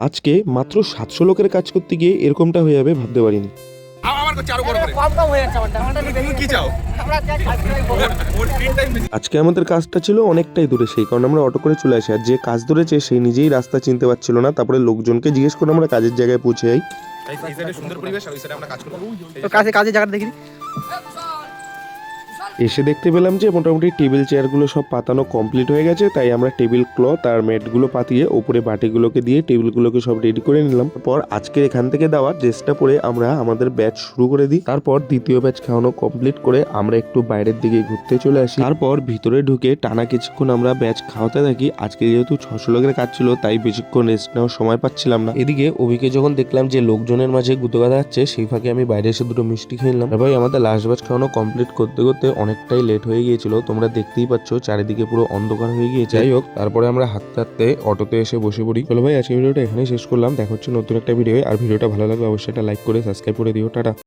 আজকে মাত্র সাতশো লোকের কাজ করতে গিয়ে এরকমটা হয়ে যাবে ভাবতে পারিনি। হয়ে কাজ আজকে আমাদের কাজটা ছিল অনেকটাই দূরে সেই কারণে আমরা অটো করে চলে আসি আর যে কাজ ধরেছে সেই নিজেই রাস্তা চিনতে পারছিল না তারপরে লোকজনকে জিজ্ঞেস করে আমরা কাজের জায়গায় পৌঁছে যাই। এই সাইডে সুন্দর পরিবেশ আর ওই সাইডে আমরা কাজ করব। তো এসে দেখতে পেলাম যে মোটামুটি টেবিল চেয়ারগুলো সব পাতানো কমপ্লিট হয়ে গেছে, তাই আমরা টেবিল ক্লথ আর ম্যাটগুলো পাতিয়ে ওপরে বাটিগুলোকে দিয়ে টেবিলগুলোকে সব রেডি করে নিলাম। তারপর আজকে এখান থেকে দেওয়া ড্রেসটা পরে আমরা আমাদের ব্যাচ শুরু করে দিই। তারপর দ্বিতীয় ব্যাচ খাওয়ানো কমপ্লিট করে আমরা একটু বাইরের দিকে ঘুরতে চলে আসি। তারপর ভিতরে ঢুকে টানা কিছুক্ষণ আমরা ব্যাচ খাওয়াতে থাকি। আজকে যেহেতু ছশো লোকের কাজ ছিল, তাই বেশিক্ষণ রেস্ট নেওয়ার সময় পাচ্ছিলাম না। এদিকে অভিকে যখন দেখলাম যে লোকজনের মাঝে গুতো গাদা যাচ্ছে সেই ফাঁকে আমি বাইরে এসে দুটো মিষ্টি খেয়ে নিলাম। ভাই, আমাদের লাস্ট ব্যাচ খাওয়ানো কমপ্লিট করতে করতে অনেকটাই লেট হয়ে গিয়েছিল। তোমরা দেখতেই পাচ্ছ, চারিদিকে পুরো অন্ধকার হয়ে গিয়েছে। যাই হোক, তারপরে আমরা হাঁটতে হাঁটতে অটোতে এসে বসে পড়ি। চলো ভাই আজকে ভিডিওটা এখানেই শেষ করলাম। দেখা হচ্ছে নতুন একটা ভিডিও আর ভিডিওটা ভালো লাগলে অবশ্যই একটা লাইক করে সাবস্ক্রাইব করে দিও। টাটা।